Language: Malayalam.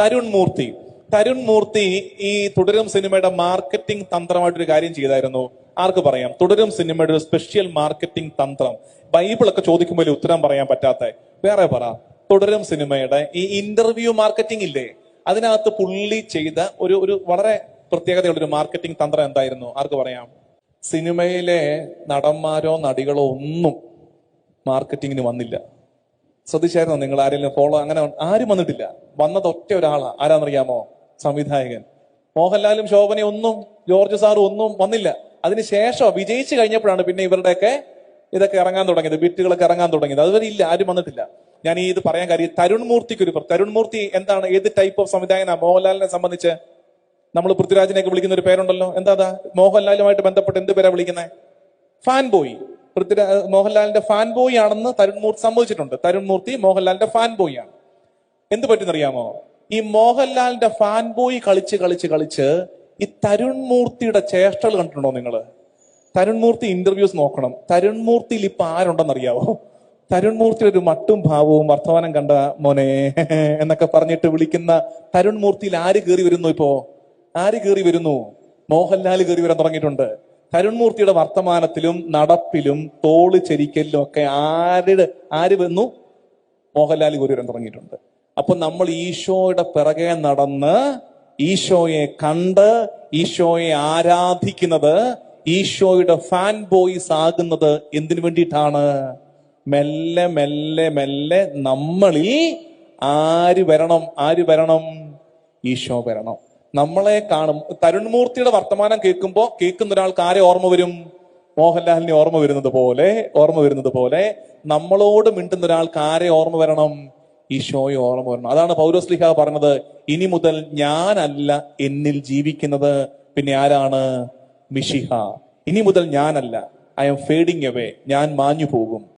തരുൺ മൂർത്തി. തരുൺ മൂർത്തി ഈ തുടരും സിനിമയുടെ മാർക്കറ്റിംഗ് തന്ത്രമായിട്ടൊരു കാര്യം ചെയ്തായിരുന്നു. ആർക്ക് പറയാം? തുടരും സിനിമയുടെ ഒരു സ്പെഷ്യൽ മാർക്കറ്റിംഗ് തന്ത്രം. ബൈബിളൊക്കെ ചോദിക്കുമ്പോൾ ഉത്തരം പറയാൻ പറ്റാത്ത. വേറെ പറ. തുടരും സിനിമയുടെ ഈ ഇന്റർവ്യൂ മാർക്കറ്റിംഗ് ഇല്ലേ? അതിനകത്ത് പുള്ളി ചെയ്ത ഒരു ഒരു വളരെ പ്രത്യേകതയുള്ള ഒരു മാർക്കറ്റിംഗ് തന്ത്രം എന്തായിരുന്നു? ആർക്ക് പറയാം? സിനിമയിലെ നടന്മാരോ നടികളോ ഒന്നും മാർക്കറ്റിങ്ങിന് വന്നില്ല. ശ്രദ്ധിച്ചായിരുന്നോ നിങ്ങൾ ആരെങ്കിലും ഫോളോ അങ്ങനെ ആരും വന്നിട്ടില്ല. വന്നത് ഒറ്റ ഒരാളാ. ആരാന്നറിയാമോ? സംവിധായകൻ. മോഹൻലാലും ശോഭനയും ഒന്നും ജോർജ് സാറും ഒന്നും വന്നില്ല. അതിനുശേഷം വിജയിച്ചു കഴിഞ്ഞപ്പോഴാണ് പിന്നെ ഇവരുടെയൊക്കെ ഇതൊക്കെ ഇറങ്ങാൻ തുടങ്ങിയത് ബിറ്റുകളൊക്കെ ഇറങ്ങാൻ തുടങ്ങിയത്. അതുവരെ ഇല്ല ആരും വന്നിട്ടില്ല. ഞാൻ ഈ ഇത് പറയാൻ കാര്യം തരുൺ മൂർത്തിക്ക് ഒരു തരുൺ മൂർത്തി എന്താണ് ഏത് ടൈപ്പ് ഓഫ് സംവിധായകനാണ് മോഹൻലാലിനെ സംബന്ധിച്ച് നമ്മൾ പൃഥ്വിരാജിനെയൊക്കെ വിളിക്കുന്ന ഒരു പേരുണ്ടല്ലോ. എന്താ? മോഹൻലാലുമായിട്ട് ബന്ധപ്പെട്ട് എന്ത് പേരാ വിളിക്കുന്നത് ഫാൻ ബോയ് പൃഥ്വിരാ മോഹൻലാലിന്റെ ഫാൻ ബോയ് ആണെന്ന് തരുൺ മൂർത്തി സമ്മതിച്ചിട്ടുണ്ട്. തരുൺ മൂർത്തി മോഹൻലാലിന്റെ ഫാൻ ബോയ് ആണ്. എന്ത് പറ്റുന്നറിയാമോ? ഈ മോഹൻലാലിന്റെ ഫാൻ ബോയ് കളിച്ച് കളിച്ച് കളിച്ച് ഈ തരുൺ മൂർത്തിയുടെ ചേഷ്ടകൾ കണ്ടിട്ടുണ്ടോ നിങ്ങൾ തരുൺ മൂർത്തി ഇന്റർവ്യൂസ് നോക്കണം. തരുൺ മൂർത്തിയിൽ ഇപ്പൊ ആരുണ്ടെന്നറിയാവോ? തരുൺ മൂർത്തിയുടെ ഒരു മട്ടും ഭാവവും വർത്തമാനം കണ്ട മോനെ എന്നൊക്കെ പറഞ്ഞിട്ട് വിളിക്കുന്ന തരുൺ മൂർത്തിയിൽ ആര് കയറി വരുന്നു ഇപ്പോ? ആര് കയറി വരുന്നു? മോഹൻലാൽ കയറി വരാൻ തുടങ്ങിയിട്ടുണ്ട്. തരുൺ മൂർത്തിയുടെ വർത്തമാനത്തിലും നടപ്പിലും തോൾ ചെരിക്കലിലും ഒക്കെ ആരുടെ ആര് വന്നു? മോഹൻലാൽ ഗുരുവരൻ വരാൻ തുടങ്ങിയിട്ടുണ്ട്. അപ്പൊ നമ്മൾ ഈശോയുടെ പിറകെ നടന്ന് ഈശോയെ കണ്ട് ഈശോയെ ആരാധിക്കുന്നത് ഈശോയുടെ ഫാൻ ബോയ്സ് ആകുന്നത് എന്തിനു വേണ്ടിയിട്ടാണ്? മെല്ലെ മെല്ലെ മെല്ലെ നമ്മളിൽ ആര് വരണം? ആര് വരണം? ഈശോ വരണം. നമ്മളെ കാണും. തരുൺമൂർത്തിയുടെ വർത്തമാനം കേൾക്കുമ്പോ കേൾക്കുന്ന ഒരാൾക്ക് ആരെ ഓർമ്മ വരും? മോഹൻലാലിനെ ഓർമ്മ വരുന്നത് പോലെ ഓർമ്മ വരുന്നത് പോലെ നമ്മളോട് മിണ്ടുന്ന ഒരാൾക്ക് ആരെ ഓർമ്മ വരണം? ഈശോയെ ഓർമ്മ വരണം. അതാണ് പൗരസ്ലിഹ പറഞ്ഞത്. ഇനി മുതൽ ഞാനല്ല എന്നിൽ ജീവിക്കുന്നത്. പിന്നെ ആരാണ്? മിഷിഹ ഇനി മുതൽ ഞാനല്ല. ഐ എം ഫേഡിങ് എവേ ഞാൻ മാഞ്ഞു പോകും